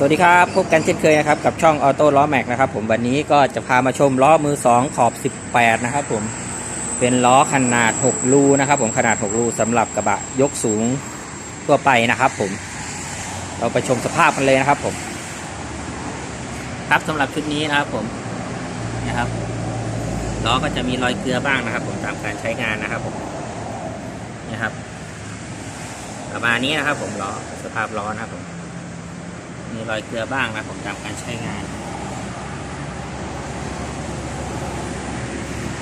สวัสดีครับ พบกันเช่นเคยนะครับ กับช่องออโต้ล้อแม็กนะครับผมวันนี้ก็จะพามาชมล้อมือ 2 ขอบ 18 นะครับผมเป็นล้อขนาด 6 รูนะครับ ผมขนาด 6 รูสำหรับกระบะยกสูงทั่วไปนะครับ ผม เราไปชมสภาพกันเลยนะครับ ผม ครับสำหรับชุดนี้นะครับผมนะครับล้อก็จะมีรอยเกลือบ้างนะครับ ผมตามการใช้งานนะครับ ผมนะครับประมาณนี้นะครับ ผมล้อสภาพล้อนะครับผม มีรอยเกลือบ้างนะผมตามการใช้งาน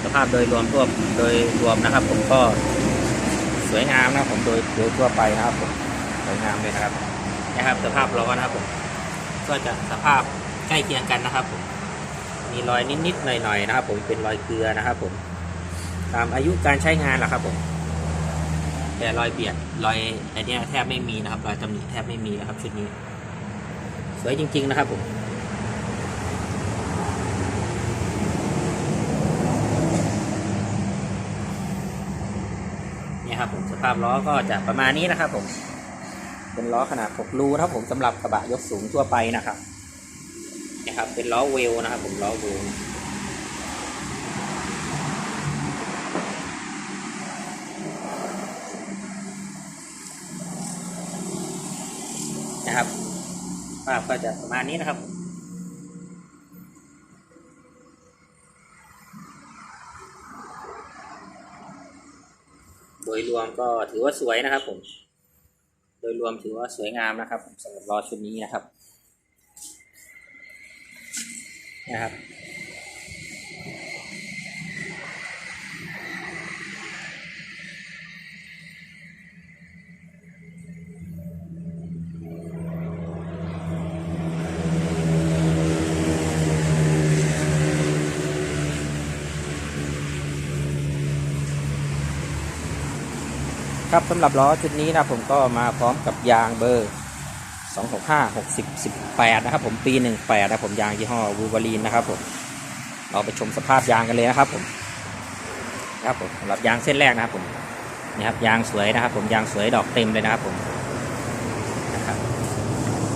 สภาพโดยรวมทั่วโดยรวมนะครับ ผมก็สวยงามนะผมโดยโดยทั่วไปนะครับผมสวยงามเลยนะครับนะครับ สภาพล้อนะครับผมก็จะสภาพใกล้เคียงกันนะครับ ผมมีรอยนิดๆหน่อยๆนะครับ ผมเป็นรอยเกลือนะครับ ผม ตามอายุการใช้งานแหละครับ ผมแต่รอยเบียดรอยไอเนี้แทบไม่มีนะครับ รอยตำหนิแทบไม่มีนะครับชุดนี้ วยจริง ๆ นะครับผมเนี่ยครับผมสภาพล้อก็จะประมาณนี้นะครับ ผม เป็นล้อขนาด6รูนะครับผมสำหรับกระบะยกสูงทั่วไปนะครับนะครับ เป็นล้อเวลนะครับ ผมล้อเวลนะครับ ภาพก็จะประมาณนี้นะครับโดยรวมก็ถือว่าสวยนะครับผม โดยรวมถือว่าสวยงามนะครับสำหรับรอชุดนี้นะครับ นะครับ ครับสำหรับล้อชุดนี้นะผมก็มาพร้อมกับยางเบอร์ 265 60 18 นะครับผมปี 18 นะผมยางยี่ห้อวูวารีนนะครับผมเราไปชมสภาพยางกันเลยนะครับผมครับผมสำหรับยางเส้นแรกนะครับผมนี่ครับยางสวยนะครับ ผมยางสวยดอกเต็มเลยนะครับผมนะครับ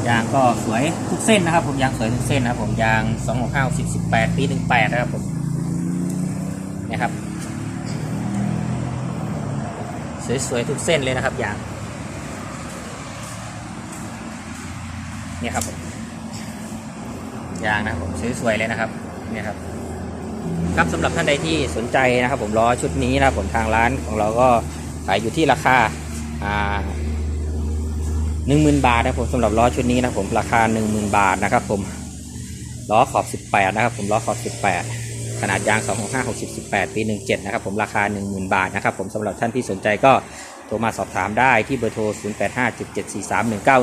ยางก็สวยทุกเส้นนะครับ ผมยางสวยทุกเส้นนะครับผมยาง 265 60 18 ปี 18 นะครับผมนะครับ สวยๆทุกเส้นเลยนะครับยางเนี่ยครับยางนะครับผมสวยๆเลยนะครับเนี่ยครับ ครับสำหรับท่านใดที่สนใจนะครับ ผมล้อชุดนี้นะครับผมทางร้านของเราก็ขายอยู่ที่ราคาอ่าหนึ่งหมื่นบาทนะครับผมสำหรับล้อชุดนี้นะครับผมราคาหนึ่งหมื่นบาทนะครับ ผมล้อขอบสิบแปดนะครับ ผมล้อขอบสิบแปด ขนาดยาง 265 60 18 ปี 17 นะครับผมราคา 10,000 บาทนะครับผมสำหรับท่านที่สนใจก็โทรมาสอบถามได้ที่เบอร์โทร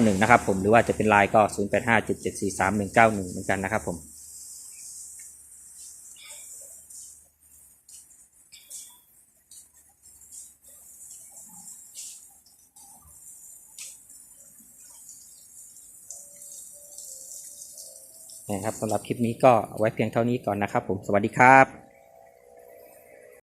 0857743191 นะครับผมหรือว่าจะเป็นไลน์ก็ 0857743191 เหมือนกันนะครับผม นะครับสำหรับคลิปนี้ก็ไว้เพียงเท่านี้ก่อนนะครับผมสวัสดีครับ